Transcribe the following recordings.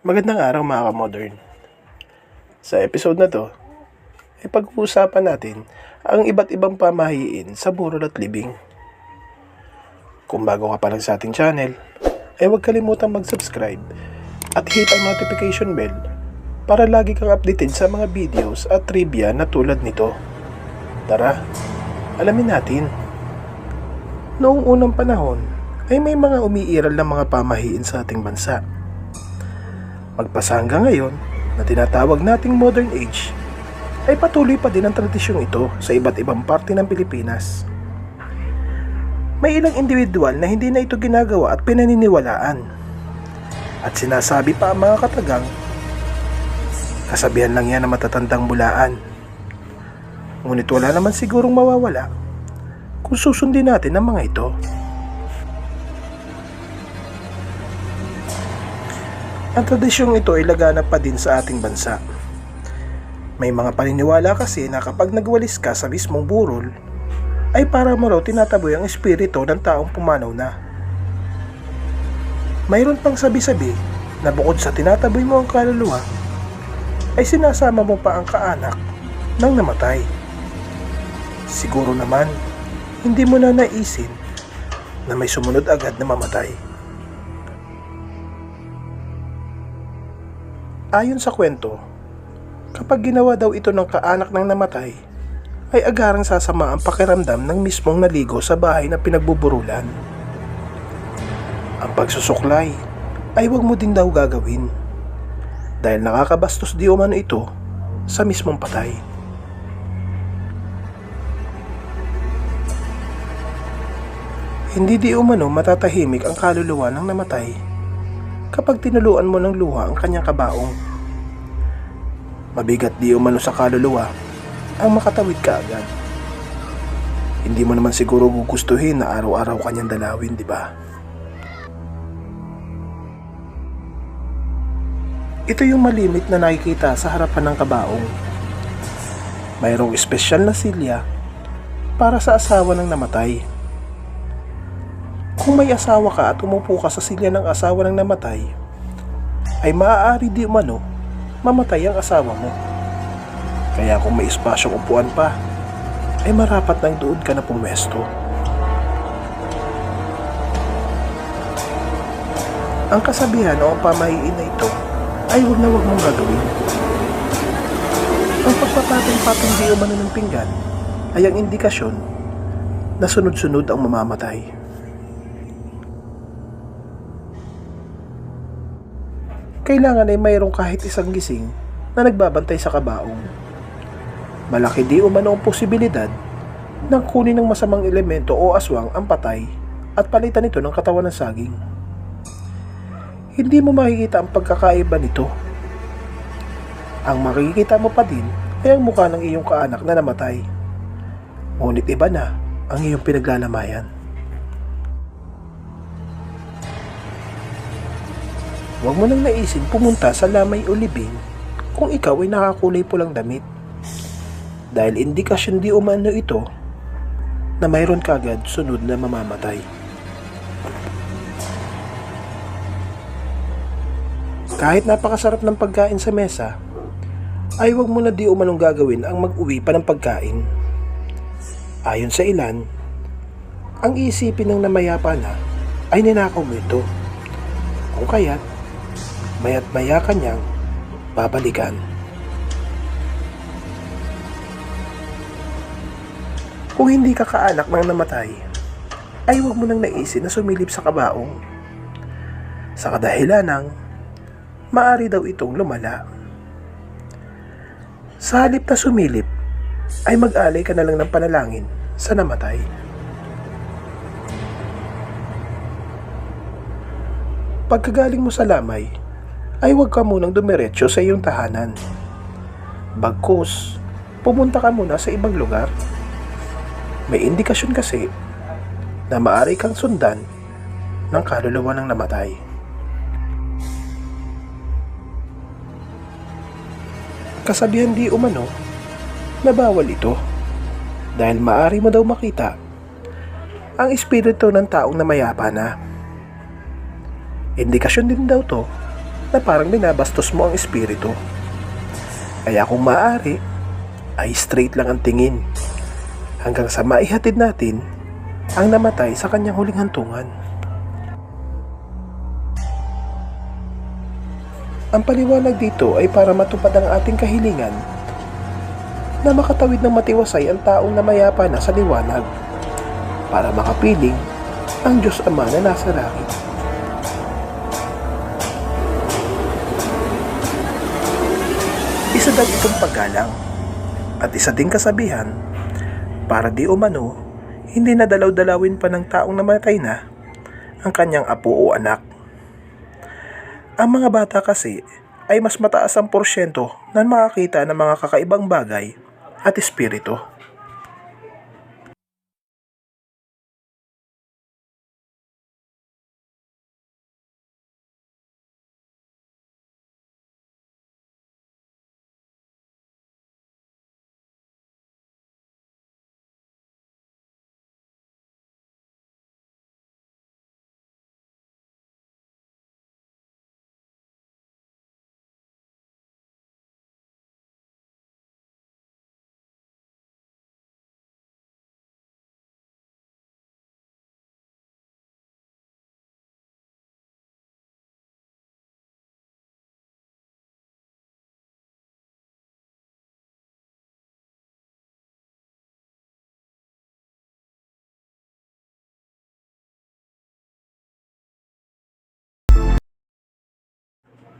Magandang araw mga ka-modern. Sa episode na to, ay pag-uusapan natin ang iba't ibang pamahiin sa burol at libing. Kung bago ka pa lang sa ating channel, ay huwag kalimutang mag-subscribe at hit ang notification bell para lagi kang updated sa mga videos at trivia na tulad nito. Tara, alamin natin. Noong unang panahon, ay may mga umiiral na mga pamahiin sa ating bansa magpasa hanggang ngayon na tinatawag nating modern age, ay patuloy pa din ang tradisyong ito sa iba't ibang parte ng Pilipinas. May ilang individual na hindi na ito ginagawa at pinaniniwalaan. At sinasabi pa ang mga katagang, kasabihan lang yan ng matatandang bulaan. Ngunit wala naman sigurong mawawala kung susundin natin ang mga ito. Ang tradisyong ito ay laganap pa din sa ating bansa. May mga paniniwala kasi na kapag nagwalis ka sa mismong burol, ay para mo raw tinataboy ang espiritu ng taong pumanaw na. Mayroon pang sabi-sabi na bukod sa tinataboy mo ang kaluluwa, ay sinasama mo pa ang kaanak ng namatay. Siguro naman, hindi mo na naisin na may sumunod agad na mamatay. Ayon sa kwento, kapag ginawa daw ito ng kaanak ng namatay, ay agarang sasama ang pakiramdam ng mismong naligo sa bahay na pinagbuburulan. Ang pagsusuklay ay huwag mo din daw gagawin dahil nakakabastos di umano ito sa mismong patay. Hindi di umano matatahimik ang kaluluwa ng namatay kapag tinuluan mo ng luha ang kanyang kabaong. Mabigat di umano sa kaluluwa ang makatawid ka agad. Hindi mo naman siguro gugustuhin na araw-araw kanyang dalawin, di ba? Ito yung malimit na nakikita sa harapan ng kabaong. Mayroong espesyal na silya para sa asawa ng namatay. Kung may asawa ka at umupo ka sa silya ng asawa ng namatay, ay maaari di umano mamatay ang asawa mo. Kaya kung may espasyong upuan pa, ay marapat nang doon ka na pumwesto. Ang kasabihan o ang pamahiin na ito ay huwag na huwag mong gagawin. Ang pagpapatong-patong di umano ng pinggan ay ang indikasyon na sunod-sunod ang mamamatay. Kailangan ay mayroong kahit isang gising na nagbabantay sa kabaong. Malaki di umano ang posibilidad ng kunin ng masamang elemento o aswang ang patay at palitan ito ng katawan ng saging. Hindi mo makikita ang pagkakaiba nito. Ang makikita mo pa din ay ang mukha ng iyong kaanak na namatay. Ngunit iba na ang iyong pinaglalamayan. Huwag mo nang naisin pumunta sa lamay o kung ikaw ay nakakulay pulang damit. Dahil indikasyon di umano ito na mayroon kagad sunod na mamamatay. Kahit napakasarap ng pagkain sa mesa, ay huwag mo na di umanong gagawin ang mag-uwi pa ng pagkain. Ayon sa ilan, ang isipin ng namayapa na ay ninakaw mo ito. Kung kaya't mayat maya kanyang babalikan. Kung hindi ka kaanak ng namatay, ay huwag mo nang naisin na sumilip sa kabaong. Sa kadahilan ng maari daw itong lumala. Sa halip na sumilip, ay mag-alay ka na lang ng panalangin sa namatay. Pagkagaling mo sa lamay, ay huwag ka munang dumiretso sa iyong tahanan. Bagkus, pumunta ka muna sa ibang lugar. May indikasyon kasi na maaari kang sundan ng kaluluwa ng namatay. Kasabihan di umano na bawal ito dahil maaari mo daw makita ang espiritu ng taong namayapa na. Indikasyon din daw to na parang binabastos mo ang espiritu. Kaya kung maaari, ay straight lang ang tingin hanggang sa maihatid natin ang namatay sa kanyang huling hantungan. Ang paliwanag dito ay para matupad ang ating kahilingan na makatawid ng matiwasay ang taong namayapa na sa liwanag para makapiling ang Diyos Ama na nasa langit. Daw itong paggalang at isa ding kasabihan para di umano hindi nadalaw-dalawin pa ng taong namatay na ang kanyang apo o anak. Ang mga bata kasi ay mas mataas ang porsyento na makakita ng mga kakaibang bagay at espiritu.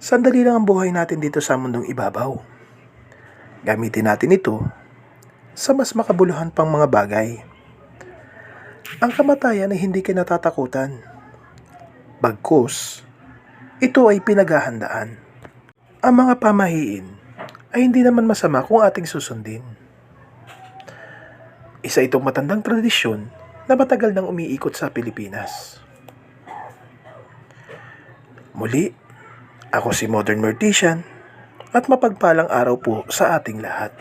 Sandali lang ang buhay natin dito sa mundong ibabaw. Gamitin natin ito sa mas makabuluhan pang mga bagay. Ang kamatayan ay hindi kinatatakutan. Bagkus, ito ay pinaghahandaan. Ang mga pamahiin ay hindi naman masama kung ating susundin. Isa itong matandang tradisyon na matagal nang umiikot sa Pilipinas. Muli, ako si Modern Mortician at mapagpalang araw po sa ating lahat.